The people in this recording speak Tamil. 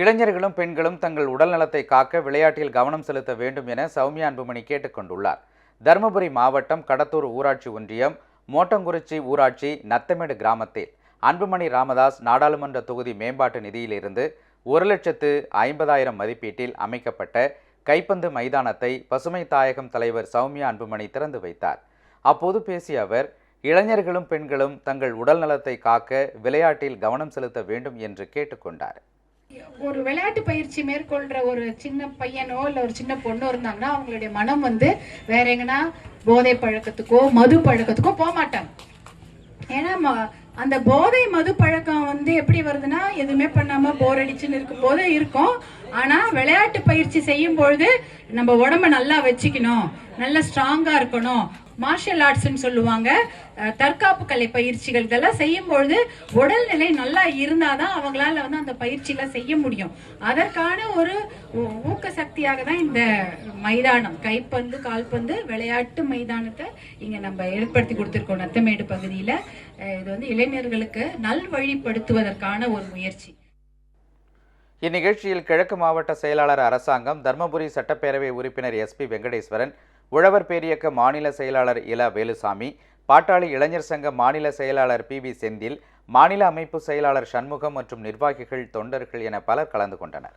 இளைஞர்களும் பெண்களும் தங்கள் உடல் நலத்தை காக்க விளையாட்டில் கவனம் செலுத்த வேண்டும் என சௌமியா அன்புமணி கேட்டுக்கொண்டுள்ளார். தருமபுரி மாவட்டம் கடத்தூர் ஊராட்சி ஒன்றியம் மோட்டங்குறிச்சி ஊராட்சி நத்தமேடு கிராமத்தில் அன்புமணி ராமதாஸ் நாடாளுமன்ற தொகுதி மேம்பாட்டு நிதியிலிருந்து ஒரு லட்சத்து ஐம்பதாயிரம் மதிப்பீட்டில் அமைக்கப்பட்ட கைப்பந்து மைதானத்தை பசுமை தாயகம் தலைவர் சௌமியா அன்புமணி திறந்து வைத்தார். அப்போது பேசிய அவர் இளைஞர்களும் பெண்களும் தங்கள் உடல் நலத்தை காக்க விளையாட்டில் கவனம் செலுத்த வேண்டும் என்று கேட்டுக்கொண்டார். ஒரு விளையாட்டு பயிற்சி மேற்கொள்ற ஒரு சின்ன பையனோ இல்ல ஒரு சின்ன பொண்ணோ இருந்தாங்கன்னா அவங்களுடைய மனம் வந்து வேற எங்கன்னா போதை பழக்கத்துக்கோ மது பழக்கத்துக்கோ போக மாட்டாங்க. ஏன்னா அந்த போதை மது பழக்கம் வந்து எப்படி வருதுன்னா எதுவுமே பண்ணாம போர் அடிச்சுன்னு இருக்கும் போது இருக்கும். ஆனா விளையாட்டு பயிற்சி செய்யும் பொழுது நம்ம உடம்ப நல்லா வச்சுக்கணும். நல்லா ஸ்ட்ராங்கா இருக்கணும். மார்ஷியல் ஆர்ட்ஸ்னு சொல்லுவாங்க. தற்காப்பு கலை பயிற்சிகள் இதெல்லாம் செய்யும்பொழுது உடல்நிலை நல்லா இருந்தாதான் அவங்களால வந்து அந்த பயிற்சியெல்லாம் செய்ய முடியும். அதற்கான ஒரு ஊ- ஊக்க சக்தியாக தான் இந்த மைதானம். கைப்பந்து கால்பந்து விளையாட்டு மைதானத்தை இங்க நம்ம ஏற்படுத்தி கொடுத்துருக்கோம் நத்தமேடு பகுதியில. இது வந்து இளைஞர்களுக்கு நல்வழிப்படுத்துவதற்கான ஒரு முயற்சி. இந்நிகழ்ச்சியில் கிழக்கு மாவட்ட செயலாளர் அரசாங்கம் தர்மபுரி சட்டப்பேரவை உறுப்பினர் எஸ்பி வெங்கடேஸ்வரன் உழவர் பேரியக்க மாநில செயலாளர் இல வேலுசாமி பாட்டாளி இளைஞர் சங்க மாநில செயலாளர் பி வி செந்தில் மாநில அமைப்பு செயலாளர் சண்முகம் மற்றும் நிர்வாகிகள் தொண்டர்கள் என பலர் கலந்து கொண்டனர்.